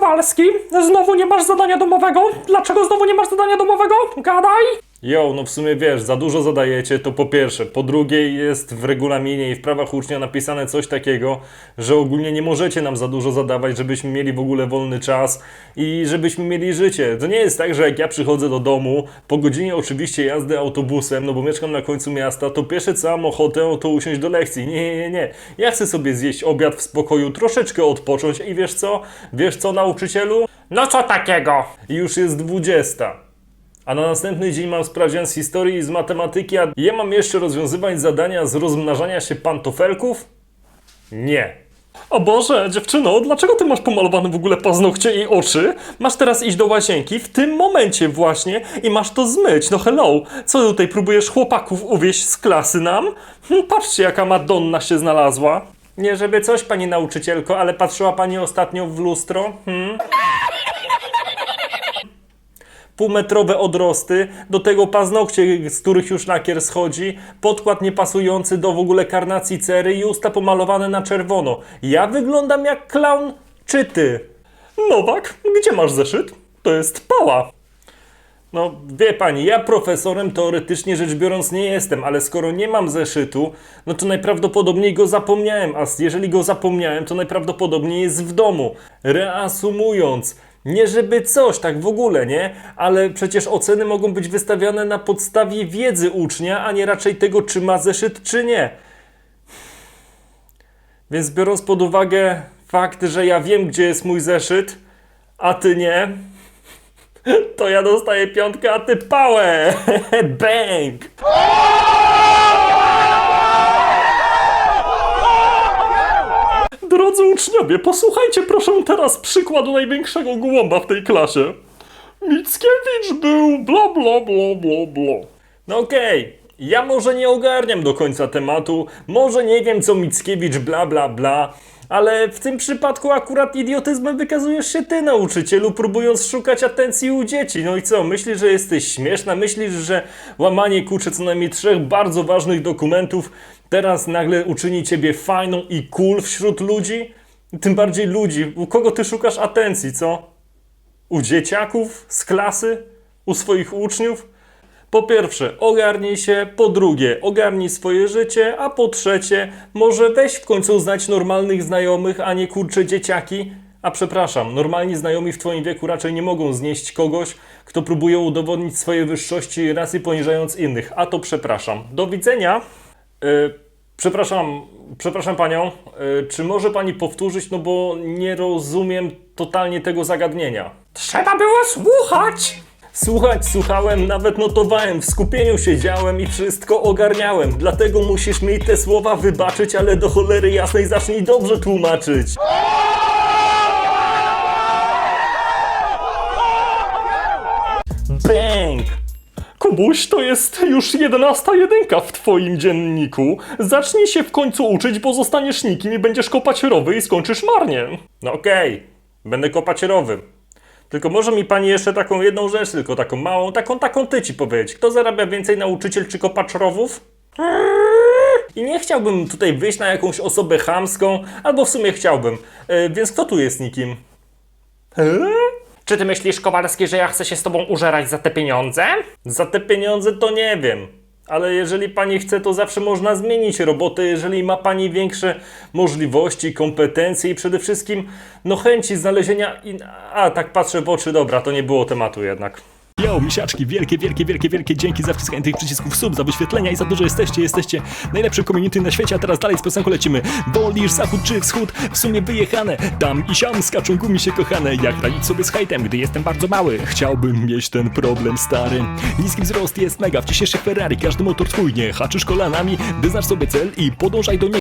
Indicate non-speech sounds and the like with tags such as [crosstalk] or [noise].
Kowalski, znowu nie masz zadania domowego? Dlaczego znowu nie masz zadania domowego? Gadaj! Jo, no w sumie wiesz, za dużo zadajecie, to po pierwsze. Po drugie, jest w regulaminie i w prawach ucznia napisane coś takiego, że ogólnie nie możecie nam za dużo zadawać, żebyśmy mieli w ogóle wolny czas i żebyśmy mieli życie. To nie jest tak, że jak ja przychodzę do domu, po godzinie oczywiście jazdy autobusem, no bo mieszkam na końcu miasta, to pierwsze co mam ochotę, to usiąść do lekcji. Nie, nie, nie. Ja chcę sobie zjeść obiad w spokoju, troszeczkę odpocząć i wiesz co? Wiesz co, nauczycielu? No co takiego? I już jest 20. A na następny dzień mam sprawdzian z historii i z matematyki, a ja mam jeszcze rozwiązywać zadania z rozmnażania się pantofelków? Nie. O Boże, dziewczyno, dlaczego ty masz pomalowane w ogóle paznokcie i oczy? Masz teraz iść do łazienki w tym momencie właśnie i masz to zmyć. No hello, co tutaj próbujesz chłopaków uwieść z klasy nam? Hm, patrzcie, jaka Madonna się znalazła. Nie żeby coś, pani nauczycielko, ale patrzyła pani ostatnio w lustro? Hmm? Półmetrowe odrosty, do tego paznokcie, z których już lakier schodzi, podkład niepasujący do w ogóle karnacji cery i usta pomalowane na czerwono. Ja wyglądam jak klaun, czy ty? Nowak, gdzie masz zeszyt? To jest pała. No, wie pani, ja profesorem teoretycznie rzecz biorąc nie jestem, ale skoro nie mam zeszytu, no to najprawdopodobniej go zapomniałem, a jeżeli go zapomniałem, to najprawdopodobniej jest w domu. Reasumując, nie żeby coś, tak w ogóle, nie? Ale przecież oceny mogą być wystawiane na podstawie wiedzy ucznia, a nie raczej tego, czy ma zeszyt, czy nie. Więc biorąc pod uwagę fakt, że ja wiem, gdzie jest mój zeszyt, a ty nie, to ja dostaję piątkę, a ty pałę! [laughs] Bang! Drodzy uczniowie, posłuchajcie proszę teraz przykładu największego głąba w tej klasie. Mickiewicz był bla bla bla bla bla. No okej, ja może nie ogarniam do końca tematu, może nie wiem co Mickiewicz bla bla bla, ale w tym przypadku akurat idiotyzmem wykazujesz się ty, nauczycielu, próbując szukać atencji u dzieci. No i co, myślisz, że jesteś śmieszna? Myślisz, że łamanie kurczę co najmniej trzech bardzo ważnych dokumentów teraz nagle uczyni ciebie fajną i cool wśród ludzi? Tym bardziej ludzi. U kogo ty szukasz atencji, co? U dzieciaków z klasy? U swoich uczniów? Po pierwsze, ogarnij się, po drugie, ogarnij swoje życie, a po trzecie, może weź w końcu znać normalnych znajomych, a nie kurcze dzieciaki. A przepraszam, normalni znajomi w twoim wieku raczej nie mogą znieść kogoś, kto próbuje udowodnić swoje wyższości rasy poniżając innych. A to przepraszam. Do widzenia. Yy, przepraszam, przepraszam panią, yy, czy może pani powtórzyć, no bo nie rozumiem totalnie tego zagadnienia. Trzeba było słuchać! Słuchać, słuchałem, nawet notowałem, w skupieniu siedziałem i wszystko ogarniałem. Dlatego musisz mi te słowa wybaczyć, ale do cholery jasnej zacznij dobrze tłumaczyć. Bang! Kubuś, to jest już jedenasta jedynka w twoim dzienniku. Zacznij się w końcu uczyć, bo zostaniesz nikim i będziesz kopać rowy i skończysz marnie. No okej, będę kopać rowy. Tylko może mi pani jeszcze taką jedną rzecz, tylko taką małą, taką, taką ty ci powiedzieć. Kto zarabia więcej, nauczyciel czy kopacz rowów? I nie chciałbym tutaj wyjść na jakąś osobę chamską, albo w sumie chciałbym. E, więc kto tu jest nikim? Czy ty myślisz, Kowalski, że ja chcę się z tobą użerać za te pieniądze? Za te pieniądze to nie wiem. Ale jeżeli pani chce, to zawsze można zmienić robotę, jeżeli ma pani większe możliwości, kompetencje i przede wszystkim no chęci znalezienia. In... A, tak patrzę w oczy, dobra, to nie było tematu jednak. Yo, misiaczki, wielkie, wielkie, wielkie, wielkie dzięki za wciskanie tych przycisków sub, za wyświetlenia i za że jesteście, jesteście najlepszym community na świecie, a teraz dalej z piosenką lecimy. Wolisz zachód czy wschód? W sumie wyjechane, tam i siam skaczą gumi się kochane, jak radzić sobie z hejtem, gdy jestem bardzo mały. Chciałbym mieć ten problem stary. Niski wzrost jest mega, w dzisiejszych Ferrari każdy motor twój, nie haczysz kolanami, wyznacz sobie cel i podążaj do niego.